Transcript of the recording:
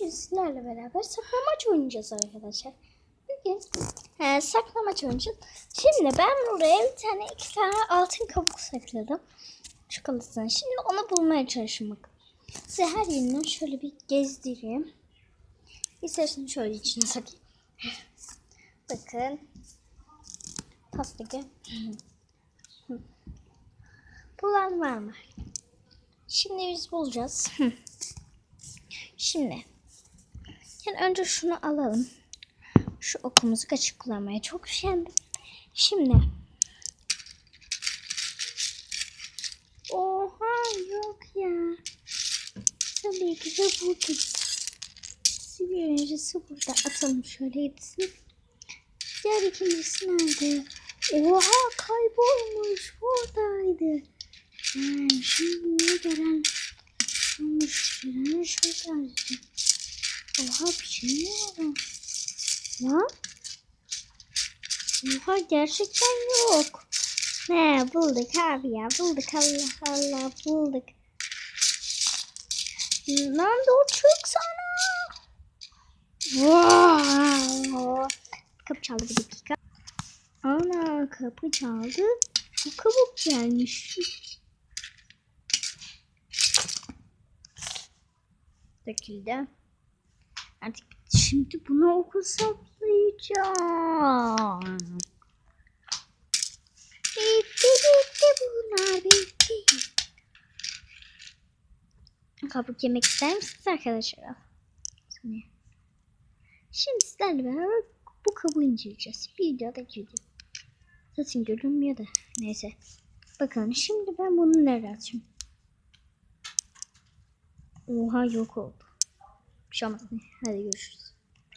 Bugün sizlerle beraber saklamaç oynayacağız arkadaşlar. Bugün e, saklamaç oynayacağız. Şimdi ben buraya bir tane iki tane altın kabuk sakladım. Çikolatasını. Şimdi onu bulmaya çalışın bakın. Size her yerinden şöyle bir gezdireyim. İsterseniz şöyle içine sakayım. Bakın. Pasta gibi. Bulan var mı? Şimdi biz bulacağız. Şimdi. Yani önce şunu alalım. Şu okumuzu açık kullanmaya çok üşendim. Şimdi. Oha yok ya. Tabii ki de buldum. Bir öncesi burada atalım şöyle gitsin. Diğer ikincisi nerede? Oha kaybolmuş buradaydı. Ha, şimdi Oldu? Lan? Oha gerçekten yok. Ne bulduk abi ya bulduk Allah Allah bulduk. Lan dur çık sana. Wow. Kapı çaldı bir dakika. Ana kapı çaldı. Bu kabuk gelmiş. Döküldü. Artık. Şimdi bunu oku saplayacağım. Bitti bitti bunlar bitti. Kabuk yemek ister misiniz arkadaşlar? Şimdi, şimdi sizlerle beraber bu kabuğu inceleyeceğiz. Bir videoda video. Zaten görünmüyor da. Neyse. Bakalım şimdi ben bunu nereye atayım? Oha yok oldu. 上面还有一个是